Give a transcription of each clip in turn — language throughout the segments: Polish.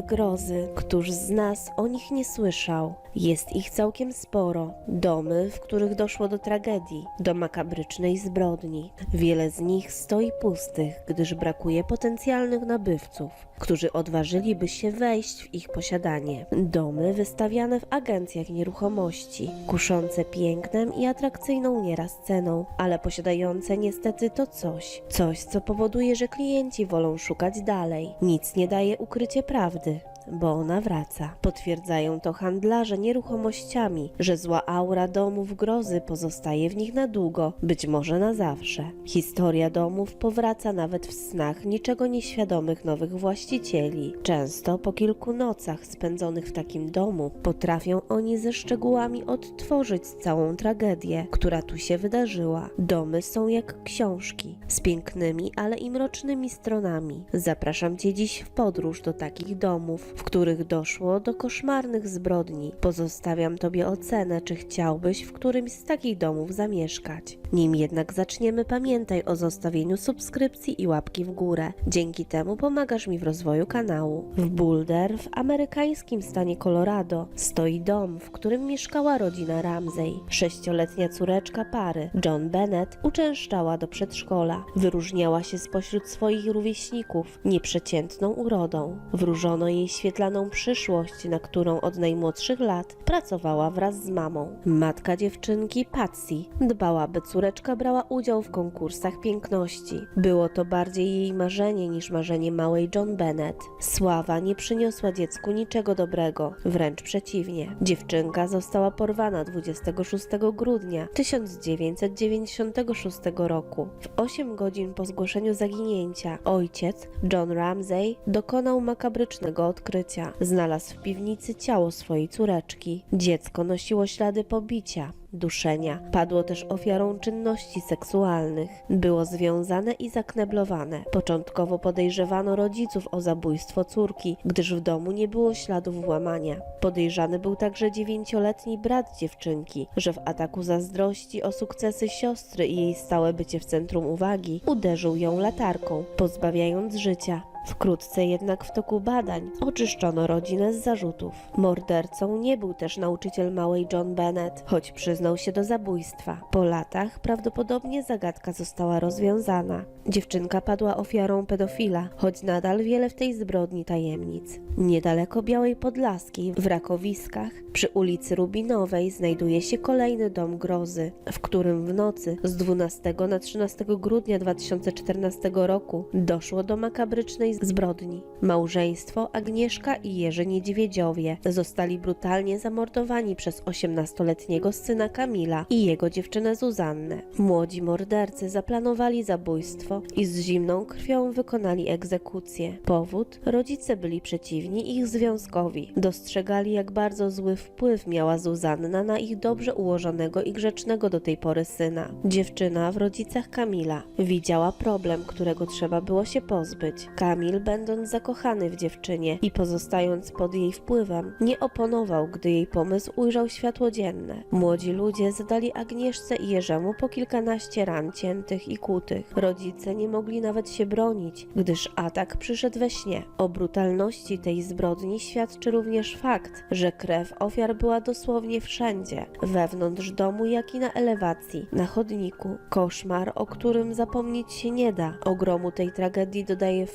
Grozy, któż z nas o nich nie słyszał? Jest ich całkiem sporo. Domy, w których doszło do tragedii, do makabrycznej zbrodni. Wiele z nich stoi pustych, gdyż brakuje potencjalnych nabywców, którzy odważyliby się wejść w ich posiadanie. Domy wystawiane w agencjach nieruchomości, kuszące pięknem i atrakcyjną nieraz ceną, ale posiadające niestety to coś. Coś, co powoduje, że klienci wolą szukać dalej. Nic nie daje ukrycie prawdy vardı. Bo ona wraca. Potwierdzają to handlarze nieruchomościami, że zła aura domów grozy pozostaje w nich na długo, być może na zawsze. Historia domów powraca nawet w snach niczego nieświadomych nowych właścicieli. Często po kilku nocach spędzonych w takim domu potrafią oni ze szczegółami odtworzyć całą tragedię, która tu się wydarzyła. Domy są jak książki, z pięknymi, ale i mrocznymi stronami. Zapraszam Cię dziś w podróż do takich domów, w których doszło do koszmarnych zbrodni. Pozostawiam Tobie ocenę, czy chciałbyś w którymś z takich domów zamieszkać. Nim jednak zaczniemy, pamiętaj o zostawieniu subskrypcji i łapki w górę. Dzięki temu pomagasz mi w rozwoju kanału. W Boulder, w amerykańskim stanie Colorado, stoi dom, w którym mieszkała rodzina Ramsey. Sześcioletnia córeczka pary, John Bennett, uczęszczała do przedszkola. Wyróżniała się spośród swoich rówieśników nieprzeciętną urodą. Wróżono jej świetlaną przyszłość, na którą od najmłodszych lat pracowała wraz z mamą. Matka dziewczynki, Patsy, dbała, by córeczka brała udział w konkursach piękności. Było to bardziej jej marzenie niż marzenie małej John Bennett. Sława nie przyniosła dziecku niczego dobrego, wręcz przeciwnie. Dziewczynka została porwana 26 grudnia 1996 roku. W 8 godzin po zgłoszeniu zaginięcia ojciec, John Ramsey, dokonał makabrycznego odkrycia. Znalazł w piwnicy ciało swojej córeczki. Dziecko nosiło ślady pobicia, duszenia. Padło też ofiarą czynności seksualnych. Było związane i zakneblowane. Początkowo podejrzewano rodziców o zabójstwo córki, gdyż w domu nie było śladów włamania. Podejrzany był także dziewięcioletni brat dziewczynki, że w ataku zazdrości o sukcesy siostry i jej stałe bycie w centrum uwagi uderzył ją latarką, pozbawiając życia. Wkrótce jednak w toku badań oczyszczono rodzinę z zarzutów. Mordercą nie był też nauczyciel małej John Bennett, choć przyznał się do zabójstwa. Po latach prawdopodobnie zagadka została rozwiązana. Dziewczynka padła ofiarą pedofila, choć nadal wiele w tej zbrodni tajemnic. Niedaleko Białej Podlaskiej, w Rakowiskach, przy ulicy Rubinowej znajduje się kolejny dom grozy, w którym w nocy z 12 na 13 grudnia 2014 roku doszło do makabrycznej zbrodni. Małżeństwo Agnieszka i Jerzy Niedźwiedziowie zostali brutalnie zamordowani przez 18-letniego syna Kamila i jego dziewczynę Zuzannę. Młodzi mordercy zaplanowali zabójstwo i z zimną krwią wykonali egzekucję. Powód? Rodzice byli przeciwni ich związkowi. Dostrzegali, jak bardzo zły wpływ miała Zuzanna na ich dobrze ułożonego i grzecznego do tej pory syna. Dziewczyna w rodzicach Kamila widziała problem, którego trzeba było się pozbyć. Kamil, będąc zakochany w dziewczynie i pozostając pod jej wpływem, nie oponował, gdy jej pomysł ujrzał światło dzienne. Młodzi ludzie zadali Agnieszce i Jerzemu po kilkanaście ran ciętych i kłutych. Rodzice nie mogli nawet się bronić, gdyż atak przyszedł we śnie. O brutalności tej zbrodni świadczy również fakt, że krew ofiar była dosłownie wszędzie, wewnątrz domu, jak i na elewacji, na chodniku. Koszmar, o którym zapomnieć się nie da. Ogromu tej tragedii dodaje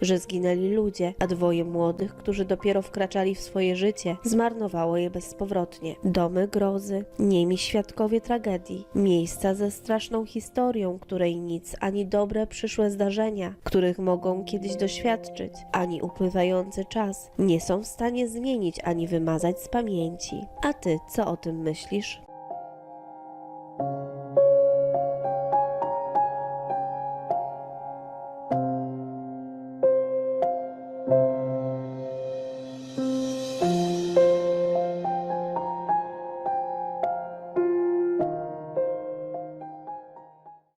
że zginęli ludzie, a dwoje młodych, którzy dopiero wkraczali w swoje życie, zmarnowało je bezpowrotnie. Domy grozy, niemi świadkowie tragedii, miejsca ze straszną historią, której nic ani dobre przyszłe zdarzenia, których mogą kiedyś doświadczyć, ani upływający czas nie są w stanie zmienić ani wymazać z pamięci. A ty co o tym myślisz?